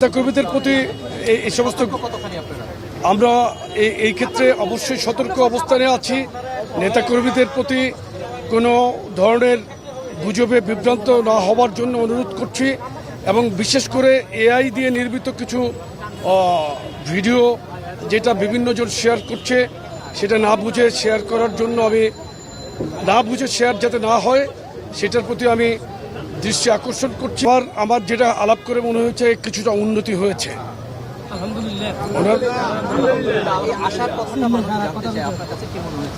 নেতাকর্মীদের প্রতি এই- সমস্ত আমরা এই ক্ষেত্রে অবশ্যই সতর্ক অবস্থানে আছি। নেতাকর্মীদের প্রতি কোনো ধরনের গুজবে বিভ্রান্ত না হওয়ার জন্য অনুরোধ করছি এবং বিশেষ করে এআই দিয়ে নির্মিত কিছু ভিডিও যেটা বিভিন্ন জন শেয়ার করছে, সেটা না বুঝে শেয়ার করার জন্য আমি না বুঝে শেয়ার যাতে না হয়, সেটার প্রতি আমি দৃষ্টি আকর্ষণ করছি। আর আমার যেটা আলাপ করে মনে হয়েছে কিছুটা উন্নতি হয়েছে। আমরা মনে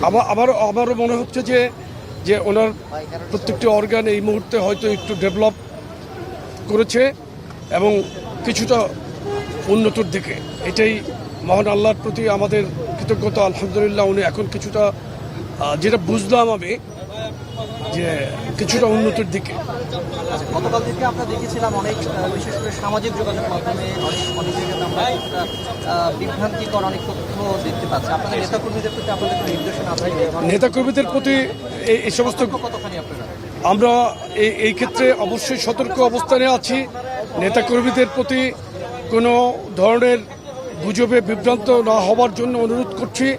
আমার আমারও আমারও মনে হচ্ছে? যে যে ওনার প্রত্যেকটি অর্গান এই মুহূর্তে হয়তো একটু ডেভেলপ করেছে এবং কিছুটা উন্নতির দিকে। এটাই মহান আল্লাহর প্রতি আমাদের কৃতজ্ঞতা। আলহামদুলিল্লাহ উনি এখন কিছুটা যেটা বুঝলাম আমি যে কিছুটা উন্নতির দিকে। আচ্ছা, গতকাল থেকে আমরা দেখেছিলাম অনেক বিশেষ করে সামাজিক যোগাযোগ মাধ্যমে অনেক অনেক জায়গাতে আমরা বিভ্রান্তিকর অনেক তথ্য দেখতে পাচ্ছি। আপনাদের নেতাকর্মীদের প্রতি আপনাদের নির্দেশনা আছে? নেতাকর্মীদের প্রতি এই- এই সমস্ত কতখানি আপনারা? আমরা এই এই ক্ষেত্রে অবশ্যই সতর্ক অবস্থানে আছি। নেতাকর্মীদের প্রতি কোনো ধরনের গুজবে বিভ্রান্ত না হওয়ার জন্য অনুরোধ করছি।